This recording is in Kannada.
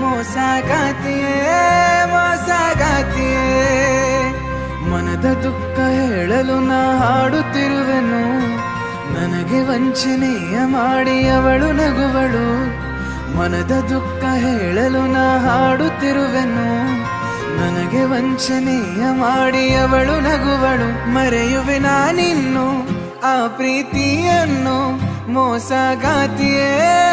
ಮೋಸಗಾತಿಯೇ ಮೋಸಗಾತಿಯೇ ಮನದ ದುಃಖ ಹೇಳಲು ನಾ ಹಾಡುತ್ತಿರುವೆನು. ನನಗೆ ವಂಚನೆಯ ಮಾಡಿ ಅವಳು ನಗುವಳು. ಮನದ ದುಃಖ ಹೇಳಲು ನಾ ಹಾಡುತ್ತಿರುವೆನು. ನನಗೆ ವಂಚನೆಯ ಮಾಡಿ ಅವಳು ನಗುವಳು. ಮರೆಯುವೆ ನಾನಿನ್ನು ಆ ಪ್ರೀತಿಯನ್ನು ಮೋಸಗಾತಿಯೇ